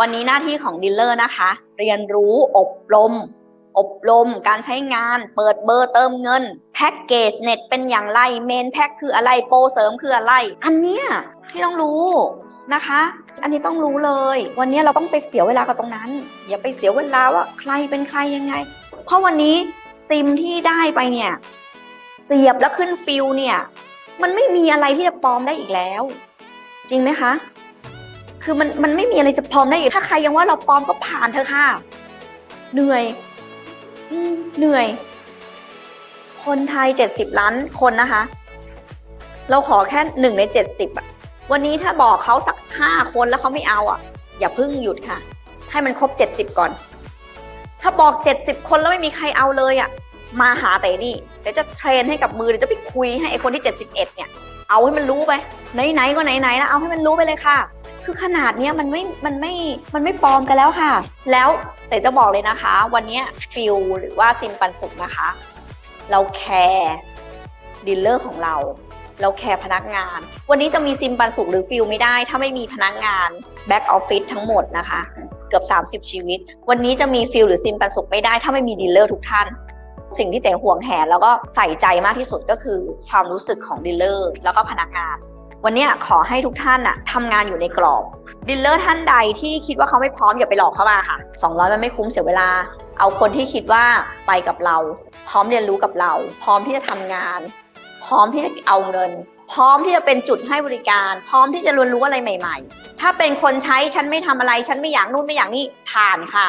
วันนี้หน้าที่ของดีลเลอร์นะคะ เรียนรู้อบรม อบรม การใช้งาน เปิดเบอร์เติมเงิน แพ็กเกจเน็ตเป็นอย่างไร เมนแพ็กคืออะไร โปรเสริมคืออะไร อันเนี้ยที่ต้องรู้นะคะ อันนี้ต้องรู้เลย วันนี้เราต้องไปเสียเวลากับตรงนั้น อย่าไปเสียเวลาว่าใครเป็นใครยังไง เพราะวันนี้ซิมที่ได้ไปเนี่ย เสียบแล้วขึ้นฟิลเนี่ย มันไม่มีอะไรที่จะปลอมได้อีกแล้ว จริงไหมคะ คือมันมันไม่มีอะไรจะปลอมได้อีกถ้าใครยังว่าเราปลอมก็ผ่านเถอะค่ะ เหนื่อย อืมเหนื่อย คนไทยเจ็ดสิบล้านคนนะคะ เราขอแค่หนึ่งในเจ็ดสิบอะวันนี้ถ้าบอกเขาสักห้าคนแล้วเขาไม่เอาอะอย่าเพิ่งหยุดค่ะ ให้มันครบเจ็ดสิบก่อน ถ้าบอกเจ็ดสิบคนแล้วไม่มีใครเอาเลยอะมาหาแต่นี่เดี๋ยวจะเทรนให้กับมือเดี๋ยวจะไปคุยให้ไอคนที่เจ็ดสิบเอ็ดเนี่ย เอาให้มันรู้ไปไหนๆก็ไหนๆแล้วเอาให้มันรู้ไปเลยค่ะ คือขนาดเนี้ยมันไม่ มันไม่ มันไม่ปลอมกันแล้วค่ะ แล้วแต่จะบอกเลยนะคะ วันนี้ฟิลหรือว่าซิมปันสุกนะคะ เราแคร์ดีลเลอร์ของเรา เราแคร์พนักงาน วันนี้จะมีซิมปันสุกหรือฟิลไม่ได้ ถ้าไม่มีพนักงานแบ็กออฟฟิศทั้งหมดนะคะ เกือบ 30 ชีวิต วันนี้จะมีฟิลหรือซิมปันสุกไม่ได้ ถ้าไม่มีดีลเลอร์ทุกท่านสิ่งที่เต๋ห่วงแหนแล้วก็ใส่ใจมากที่สุดก็คือความรู้สึกของดีลเลอร์แล้วก็พนักงาน วันนี้ขอให้ทุกท่านอะทำงานอยู่ในกรอบดีลเลอร์ท่านใดที่คิดว่าเขาไม่พร้อมอย่าไปหลอกเขามาค่ะ200มันไม่คุ้มเสียเวลา เอาคนที่คิดว่าไปกับเรา พร้อมเรียนรู้กับเรา พร้อมที่จะทำงาน พร้อมที่จะเอาเงิน พร้อมที่จะเป็นจุดให้บริการ พร้อมที่จะเรียนรู้อะไรใหม่ ๆ ถ้าเป็นคนใช้ฉันไม่ทำอะไร ฉันไม่อยากนู่นไม่อยากนี่ผ่านค่ะ